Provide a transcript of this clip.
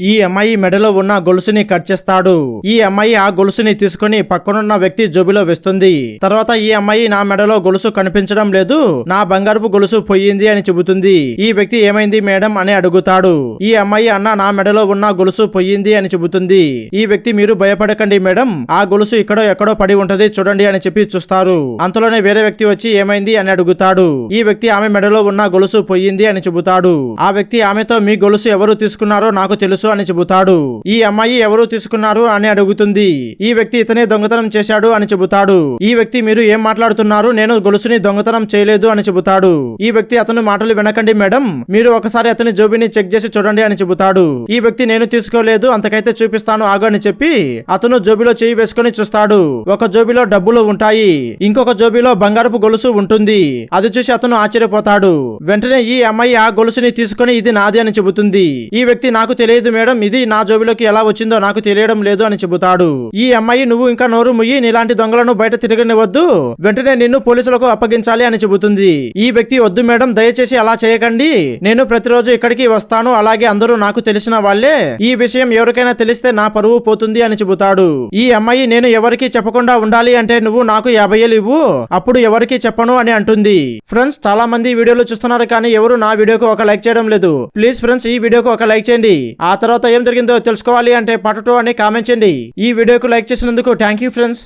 ఈ అమ్మాయి మెడలో ఉన్న గొలుసుని కట్ చేస్తాడు. ఈ అమ్మాయి ఆ గొలుసుని తీసుకుని పక్కనున్న వ్యక్తి జోబిలో వేస్తుంది. తర్వాత ఈ అమ్మాయి నా మెడలో గొలుసు కనిపించడం లేదు. నా బంగారపు గొలుసు పోయింది అని చెబుతుంది. ఈ వ్యక్తి ఏమైంది మేడం అని అడుగుతాడు. ఈ అమ్మాయి అన్న నా మెడలో ఉన్న గొలుసు పోయింది అని చెబుతుంది. ఈ వ్యక్తి మీరు భయపడకండి మేడం. ఆ గొలుసు ఇక్కడో ఎక్కడో పడి ఉంటది చూడండి అని చెప్పి చూస్తారు. అంతలోనే వేరే వ్యక్తి వచ్చి ఏమైంది అని అడుగుతాడు. ఈ వ్యక్తి ఆమె మెడలో ఉన్న గొలుసు పోయింది అని చెబుతాడు. ఆ వ్యక్తి ఆమెతో మీ గొలుసు ఎవరు తీసుకున్నారో నాకు తెలుసు. అని చెబుతాడు. ఈ అమ్మాయి ఎవరు తీసుకున్నారు అని అడుగుతుంది. ఈ వ్యక్తి ఇతనే దొంగతనం చేశాడు అని చెబుతాడు. ఈ వ్యక్తి మీరు ఏం మాట్లాడుతున్నారు? నేను గొలుసుని దొంగతనం చేయలేదు అని చెబుతాడు. ఈ వ్యక్తి అతను మాటలు వినకండి మేడం. మీరు ఒకసారి అతని జోబిని చెక్ చేసి చూడండి అని చెబుతాడు. ఈ వ్యక్తి నేను తీసుకోలేదు అంతకైతే చూపిస్తాను ఆగు అని చెప్పి అతను జోబిలో చేయి వేసుకొని చూస్తాడు. ఒక జోబిలో డబ్బులు ఉంటాయి. ఇంకొక జోబిలో బంగారపు గొలుసు ఉంటుంది. అది చూసి అతను ఆశ్చర్యపోతాడు. వెంటనే ఈ అమ్మాయి ఆ గొలుసుని తీసుకొని ఇది నాది అని చెబుతుంది. ఈ వ్యక్తి నాకు తెలియదు మేడం ఇది నా జోబిలోకి ఎలా వచ్చిందో నాకు తెలియడం లేదు అని చెబుతాడు. ఈ అమ్మాయి నువ్వు ఇంకా నోరు ముయ్యి నీలాంటి దొంగలను బయట తిరగనివద్దు వెంటనే నిన్ను పోలీసులకు అప్పగించాలి అని చెబుతుంది. ఈ వ్యక్తి వద్దు మేడం దయచేసి అలా చేయకండి. నేను ప్రతిరోజు ఇక్కడికి వస్తాను అలాగే అందరూ నాకు తెలిసిన వాళ్ళే. ఈ విషయం ఎవరికైనా తెలిస్తే నా పరువు పోతుంది అని చెబుతాడు. ఈ అమ్మాయి నేను ఎవరికి చెప్పకుండా ఉండాలి అంటే నువ్వు నాకు యాభై ఏళ్ళు ఇవ్వు అప్పుడు ఎవరికి చెప్పను అని అంటుంది. ఫ్రెండ్స్ చాలా మంది వీడియోలు చూస్తున్నారు కానీ ఎవరు నా వీడియోకి ఒక లైక్ చేయడం లేదు. ప్లీజ్ ఫ్రెండ్స్ ఈ వీడియోకి ఒక లైక్ చేయండి. ఆ తర్వాత ఏం జరిగిందో తెలుసుకోవాలి అంటే పార్ట్ టూ అని కామెంట్ చేయండి. ఈ వీడియోకు లైక్ చేసినందుకు థ్యాంక్ యూ ఫ్రెండ్స్.